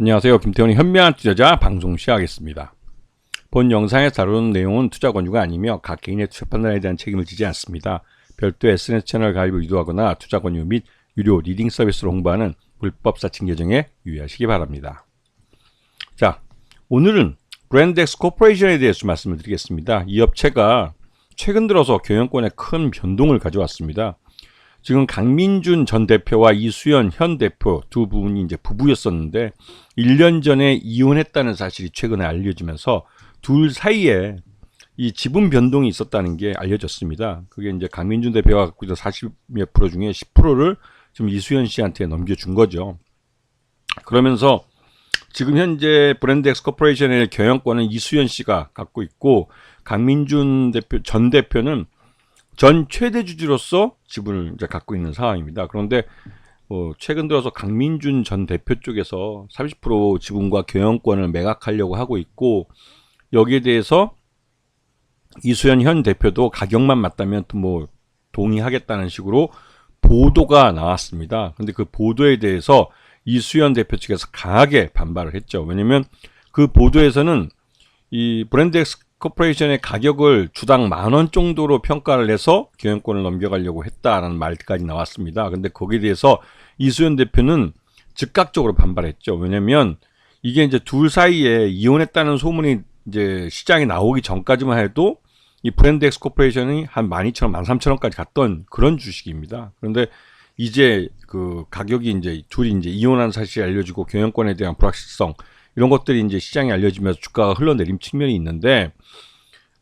안녕하세요. 김태훈의 현명한 투자자 방송 시작하겠습니다. 본 영상에 다루는 내용은 투자 권유가 아니며 각 개인의 투자 판단에 대한 책임을 지지 않습니다. 별도 SNS 채널 가입을 유도하거나 투자 권유 및 유료 리딩 서비스를 홍보하는 불법 사칭 계정에 유의하시기 바랍니다. 자, 오늘은 브랜드엑스 코퍼레이션에 대해서 말씀을 드리겠습니다. 이 업체가 최근 들어서 경영권에 큰 변동을 가져왔습니다. 지금 강민준 전 대표와 이수연 현 대표 두 분이 이제 부부였었는데 1년 전에 이혼했다는 사실이 최근에 알려지면서 둘 사이에 이 지분 변동이 있었다는 게 알려졌습니다. 그게 이제 강민준 대표가 갖고 있던 40몇 프로 중에 10%를 지금 이수연 씨한테 넘겨준 거죠. 그러면서 지금 현재 브랜드 엑스 코퍼레이션의 경영권은 이수연 씨가 갖고 있고 강민준 대표 전 대표는 전 최대 주주로서 지분을 이제 갖고 있는 상황입니다. 그런데 어, 최근 들어서 강민준 전 대표 쪽에서 30% 지분과 경영권을 매각하려고 하고 있고 여기에 대해서 이수연 현 대표도 가격만 맞다면 또 뭐 동의하겠다는 식으로 보도가 나왔습니다. 근데 그 보도에 대해서 이수연 대표 측에서 강하게 반발을 했죠. 왜냐면 그 보도에서는 이 브랜드 엑스 코퍼레이션의 가격을 주당 만 원 정도로 평가를 해서 경영권을 넘겨가려고 했다라는 말까지 나왔습니다. 근데 거기에 대해서 이수연 대표는 즉각적으로 반발했죠. 왜냐면 이게 이제 둘 사이에 이혼했다는 소문이 이제 시장에 나오기 전까지만 해도 이 브랜드 엑스 코퍼레이션이 한 12,000원, 13,000원까지 갔던 그런 주식입니다. 그런데 이제 그 가격이 이제 둘이 이제 이혼한 사실이 알려지고 경영권에 대한 불확실성 이런 것들이 이제 시장에 알려지면서 주가가 흘러내림 측면이 있는데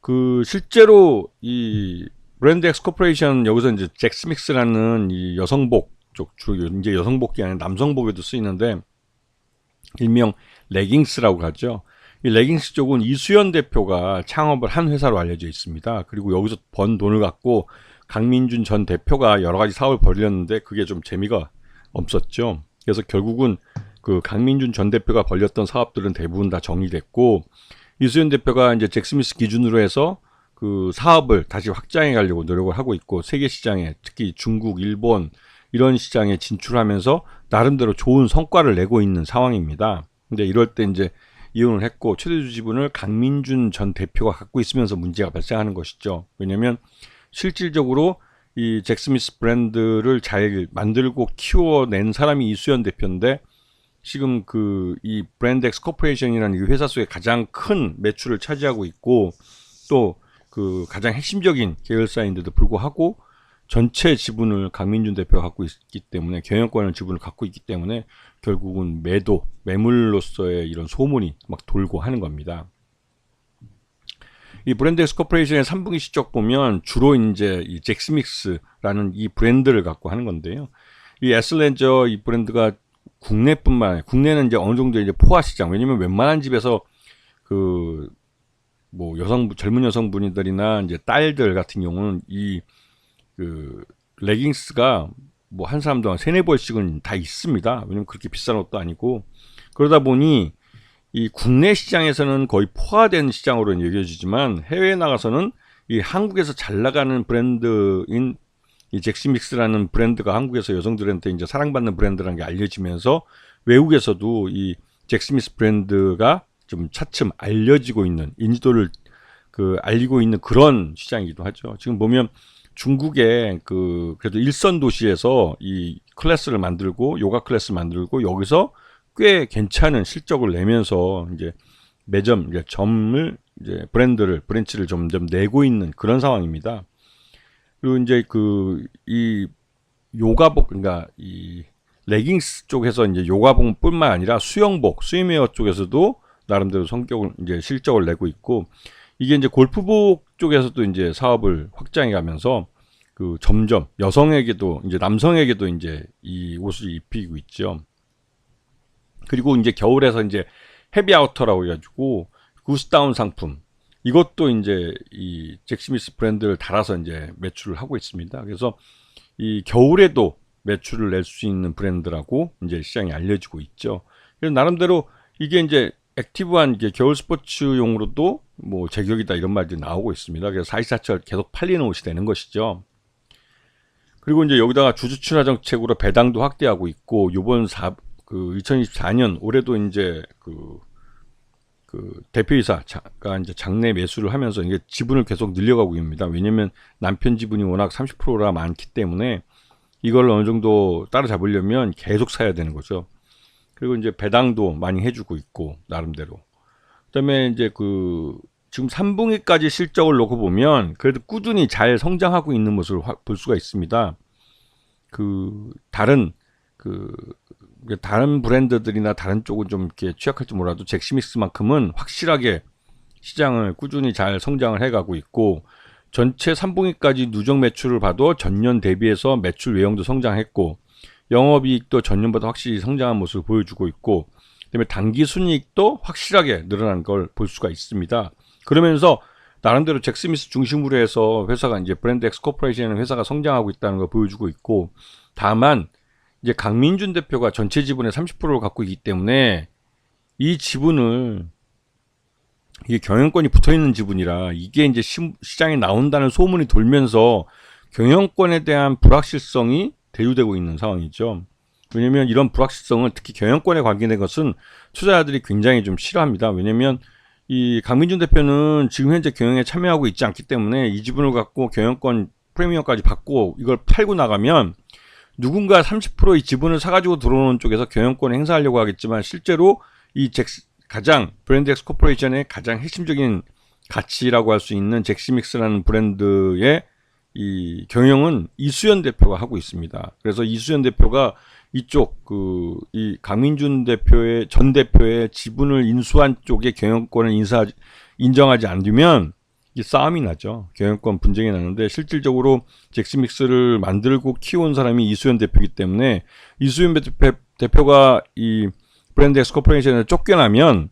그 실제로 이 브랜드 엑스 코퍼레이션 여기서 이제 잭스믹스라는 이 여성복 쪽 주로 이제 여성복이 아니라 남성복에도 쓰이는데 일명 레깅스라고 하죠. 이 레깅스 쪽은 이수연 대표가 창업을 한 회사로 알려져 있습니다. 그리고 여기서 번 돈을 갖고 강민준 전 대표가 여러 가지 사업을 벌였는데 그게 좀 재미가 없었죠. 그래서 결국은 그 강민준 전 대표가 벌렸던 사업들은 대부분 다 정리됐고 이수연 대표가 이제 잭스미스 기준으로 해서 그 사업을 다시 확장해 가려고 노력을 하고 있고 세계 시장에 특히 중국, 일본 이런 시장에 진출하면서 나름대로 좋은 성과를 내고 있는 상황입니다. 근데 이럴 때 이제 이혼을 했고 최대주 지분을 강민준 전 대표가 갖고 있으면서 문제가 발생하는 것이죠. 왜냐하면 실질적으로 이 잭스미스 브랜드를 잘 만들고 키워낸 사람이 이수연 대표인데 지금 그 이 브랜드 엑스 코퍼레이션이라는 이 회사 속에 가장 큰 매출을 차지하고 있고 또 그 가장 핵심적인 계열사인데도 불구하고 전체 지분을 강민준 대표가 갖고 있기 때문에 경영권을 지분을 갖고 있기 때문에 결국은 매도 매물로서의 이런 소문이 막 돌고 하는 겁니다. 이 브랜드 엑스 코퍼레이션의 3분기 실적 보면 주로 이제 이 잭스믹스라는 이 브랜드를 갖고 하는 건데요. 이 에슬렌저 이 브랜드가 국내뿐만 아니라 국내는 이제 어느 정도 이제 포화 시장 왜냐면 웬만한 집에서 그 뭐 여성 젊은 여성분들이나 이제 딸들 같은 경우는 이 그 레깅스가 뭐 한 사람도 한 세네 벌씩은 다 있습니다. 왜냐면 그렇게 비싼 옷도 아니고 그러다 보니 이 국내 시장에서는 거의 포화된 시장으로 여겨지지만 해외에 나가서는 이 한국에서 잘 나가는 브랜드인 이 잭시믹스라는 브랜드가 한국에서 여성들한테 이제 사랑받는 브랜드라는 게 알려지면서 외국에서도 이 잭스미스 브랜드가 좀 차츰 알려지고 있는 인지도를 그 알리고 있는 그런 시장이기도 하죠. 지금 보면 중국의 그 그래도 일선 도시에서 이 클래스를 만들고 요가 클래스 만들고 여기서 꽤 괜찮은 실적을 내면서 이제 매점 이제 점을 이제 브랜드를 브랜치를 점점 내고 있는 그런 상황입니다. 그리고 이제 그 이 요가복 그러니까 이 레깅스 쪽에서 이제 요가복뿐만 아니라 수영복, 스위메어 쪽에서도 나름대로 성격을 이제 실적을 내고 있고 이게 이제 골프복 쪽에서도 이제 사업을 확장해 가면서 그 점점 여성에게도 이제 남성에게도 이제 이 옷을 입히고 있죠. 그리고 이제 겨울에서 이제 헤비 아우터라고 해가지고 구스다운 상품 이것도 이제 이 잭스미스 브랜드를 달아서 이제 매출을 하고 있습니다. 그래서 이 겨울에도 매출을 낼 수 있는 브랜드라고 이제 시장에 알려지고 있죠. 그래서 나름대로 이게 이제 액티브한 이게 겨울 스포츠용으로도 뭐 제격이다 이런 말들이 나오고 있습니다. 그래서 사이사철 계속 팔리는 옷이 되는 것이죠. 그리고 이제 여기다가 주주친화 정책으로 배당도 확대하고 있고 요번 사, 그 2024년 올해도 이제 그, 그 대표이사가 이제 장내 매수를 하면서 이게 지분을 계속 늘려가고 있습니다. 왜냐면 남편 지분이 워낙 30%라 많기 때문에 이걸 어느 정도 따라잡으려면 계속 사야 되는 거죠. 그리고 이제 배당도 많이 해주고 있고 나름대로. 그다음에 이제 그 지금 3분기까지 실적을 놓고 보면 그래도 꾸준히 잘 성장하고 있는 모습을 볼 수가 있습니다. 그 다른 그 다른 브랜드들이나 다른 쪽은 좀 이렇게 취약할지 몰라도 잭스믹스만큼은 확실하게 시장을 꾸준히 잘 성장을 해가고 있고 전체 3분기까지 누적 매출을 봐도 전년 대비해서 매출 외형도 성장했고 영업이익도 전년보다 확실히 성장한 모습을 보여주고 있고 그다음에 단기 순이익도 확실하게 늘어난 걸 볼 수가 있습니다. 그러면서 나름대로 잭스미스 중심으로 해서 회사가 이제 브랜드 엑스 코퍼레이션의 회사가 성장하고 있다는 걸 보여주고 있고 다만 이제 강민준 대표가 전체 지분의 30%를 갖고 있기 때문에 이 지분을 이게 경영권이 붙어 있는 지분이라 이게 이제 시, 시장에 나온다는 소문이 돌면서 경영권에 대한 불확실성이 대두되고 있는 상황이죠. 왜냐면 이런 불확실성은 특히 경영권에 관계된 것은 투자자들이 굉장히 좀 싫어합니다. 왜냐면 이 강민준 대표는 지금 현재 경영에 참여하고 있지 않기 때문에 이 지분을 갖고 경영권 프리미엄까지 받고 이걸 팔고 나가면 누군가 30%의 지분을 사가지고 들어오는 쪽에서 경영권을 행사하려고 하겠지만 실제로 이 잭스, 가장 브랜드 엑스 코퍼레이션의 가장 핵심적인 가치라고 할 수 있는 잭시믹스라는 브랜드의 이 경영은 이수연 대표가 하고 있습니다. 그래서 이수연 대표가 이쪽 그 이 강민준 대표의 전 대표의 지분을 인수한 쪽의 경영권을 인사 인정하지 않으면 이 싸움이 나죠. 경영권 분쟁이 나는데 실질적으로 잭스믹스를 만들고 키운 사람이 이수연 대표이기 때문에 이수연 대표, 대표 가 이 브랜드 엑스 코퍼레이션에 쫓겨나면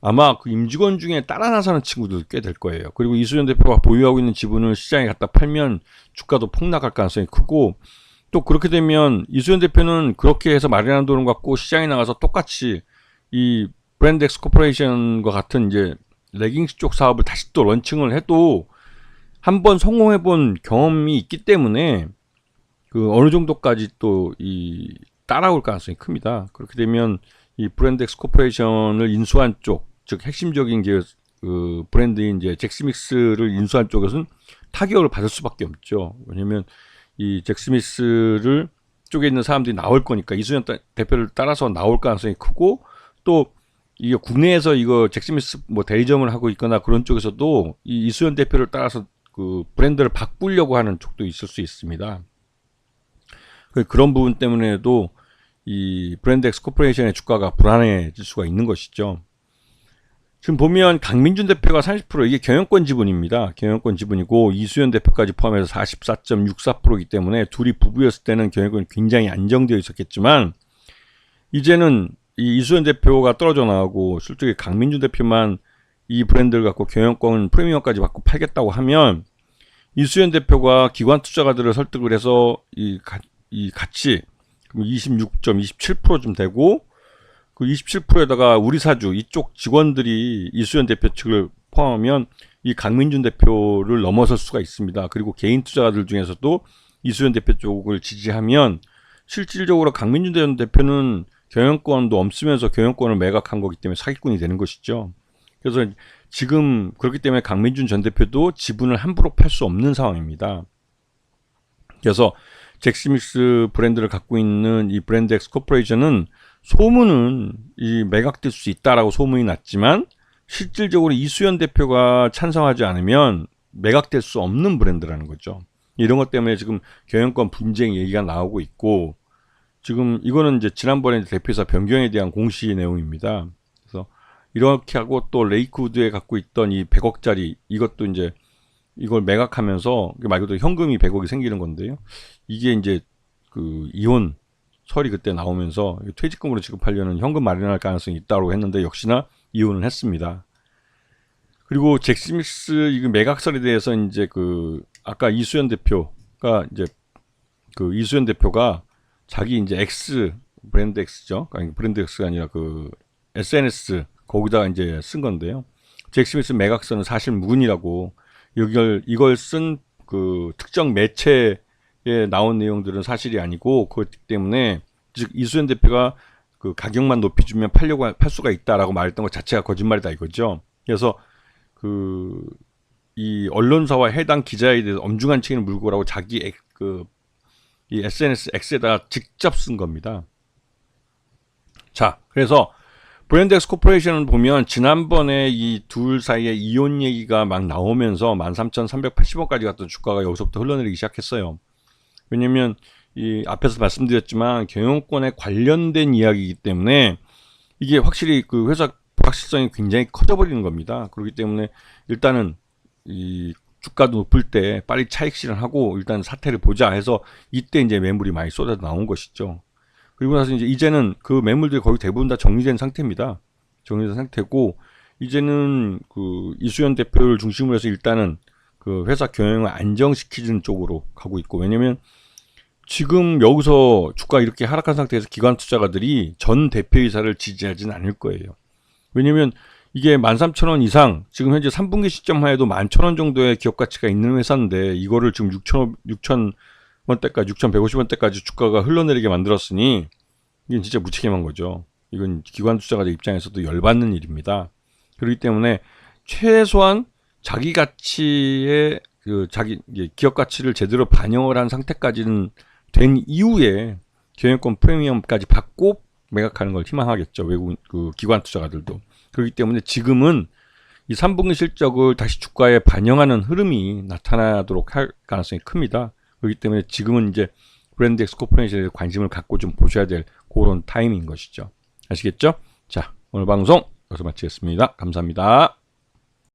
아마 그 임직원 중에 따라 나서는 친구들 꽤 될 거예요. 그리고 이수연 대표가 보유하고 있는 지분을 시장에 갖다 팔면 주가도 폭락할 가능성이 크고 또 그렇게 되면 이수연 대표는 그렇게 해서 마련한 돈을 갖고 시장에 나가서 똑같이 이 브랜드 엑스 코퍼레이션과 같은 이제 레깅스 쪽 사업을 다시 또 런칭을 해도 한 번 성공해 본 경험이 있기 때문에 그 어느 정도까지 또 이 따라올 가능성이 큽니다. 그렇게 되면 이 브랜드 엑스 코퍼레이션을 인수한 쪽, 즉 핵심적인 게그 브랜드인 이제 잭스믹스를 인수한 쪽에서는 타격을 받을 수밖에 없죠. 왜냐면 이 잭스미스를 쪽에 있는 사람들이 나올 거니까 이수연 대표를 따라서 나올 가능성이 크고 또 이게 국내에서 이거 잭스미스 뭐 대리점을 하고 있거나 그런 쪽에서도 이 이수연 대표를 따라서 그 브랜드를 바꾸려고 하는 쪽도 있을 수 있습니다. 그 그런 부분 때문에도 이 브랜드 엑스 코퍼레이션의 주가가 불안해질 수가 있는 것이죠. 지금 보면 강민준 대표가 30% 이게 경영권 지분입니다. 경영권 지분이고 이수연 대표까지 포함해서 44.64%이기 때문에 둘이 부부였을 때는 경영권이 굉장히 안정되어 있었겠지만 이제는 이 이수연 대표가 떨어져 나가고 실제로 강민준 대표만 이 브랜드를 갖고 경영권 프리미엄까지 받고 팔겠다고 하면 이수연 대표가 기관 투자가들을 설득을 해서 이, 가, 이 가치 26.27%좀 되고 그 27%에다가 우리 사주 이쪽 직원들이 이수연 대표 측을 포함하면 이 강민준 대표를 넘어설 수가 있습니다. 그리고 개인 투자가들 중에서도 이수연 대표 쪽을 지지하면 실질적으로 강민준 대표는 경영권도 없으면서 경영권을 매각한 거기 때문에 사기꾼이 되는 것이죠. 그래서 지금 그렇기 때문에 강민준 전 대표도 지분을 함부로 팔 수 없는 상황입니다. 그래서 잭스믹스 브랜드를 갖고 있는 이 브랜드 엑스 코퍼레이션은 소문은 이 매각될 수 있다라고 소문이 났지만 실질적으로 이수연 대표가 찬성하지 않으면 매각될 수 없는 브랜드라는 거죠. 이런 것 때문에 지금 경영권 분쟁 얘기가 나오고 있고 지금 이거는 이제 지난번에 대표이사 변경에 대한 공시 내용입니다. 그래서 이렇게 하고 또 레이크우드에 갖고 있던 이 100억짜리 이것도 이제 이걸 매각하면서 말 그대로 현금이 100억이 생기는 건데요. 이게 이제 그 이혼 설이 그때 나오면서 퇴직금으로 지급하려는 현금 마련할 가능성이 있다고 했는데 역시나 이혼을 했습니다. 그리고 잭스믹스 이 매각설에 대해서 이제 그 아까 이수연 대표가 이제 그 이수연 대표가 자기 이제 X 브랜드 X죠. 아니 브랜드 X가 아니라 그 SNS 거기다가 이제 쓴 건데요. 잭스믹스 매각서는 사실 무근이라고 이걸 이걸 쓴 그 특정 매체 에 나온 내용들은 사실이 아니고 그렇기 때문에 즉 이수연 대표가 그그 가격만 높여주면 팔려고 할- 팔 수가 있다라고 말했던 것 자체가 거짓말이다 이거죠. 그래서 그 이 언론사와 해당 기자에 대해서 엄중한 책임을 물고 라고 자기 엑- 그, 이 SNS X에다가 직접 쓴 겁니다. 자, 그래서 브랜드엑스 코퍼레이션을 보면 지난번에 이 둘 사이에 이혼 얘기가 막 나오면서 13,380원까지 갔던 주가가 여기서부터 흘러내리기 시작했어요. 왜냐면 이 앞에서 말씀드렸지만 경영권에 관련된 이야기이기 때문에 이게 확실히 그 회사 불확실성이 굉장히 커져버리는 겁니다. 그렇기 때문에 일단은 이 주가도 높을 때 빨리 차익 실현하고 일단 사태를 보자 해서 이때 이제 매물이 많이 쏟아 나온 것이죠. 그리고 나서 이제 이제는 그 매물들이 거의 대부분 다 정리된 상태입니다. 정리된 상태고 이제는 그 이수연 대표를 중심으로 해서 일단은 그 회사 경영을 안정시키는 쪽으로 가고 있고 왜냐면 지금 여기서 주가 이렇게 하락한 상태에서 기관 투자가들이 전 대표이사를 지지하지는 않을 거예요. 왜냐면 이게 13,000원 이상 지금 현재 3분기 시점만 해도 11,000원 정도의 기업 가치가 있는 회사인데 이거를 지금 6,000 6,000원대까지 6,150원대까지 주가가 흘러내리게 만들었으니 이건 진짜 무책임한 거죠. 이건 기관 투자가들 입장에서도 열받는 일입니다. 그렇기 때문에 최소한 자기 가치의 그 자기 기업 가치를 제대로 반영을 한 상태까지는 된 이후에 경영권 프리미엄까지 받고 매각하는 걸 희망하겠죠. 외국 그 기관 투자가들도. 그렇기 때문에 지금은 이 3분기 실적을 다시 주가에 반영하는 흐름이 나타나도록 할 가능성이 큽니다. 그렇기 때문에 지금은 이제 브랜드 엑스 코퍼레이션에 관심을 갖고 좀 보셔야 될 그런 타이밍인 것이죠. 아시겠죠? 자, 오늘 방송 여기서 마치겠습니다. 감사합니다.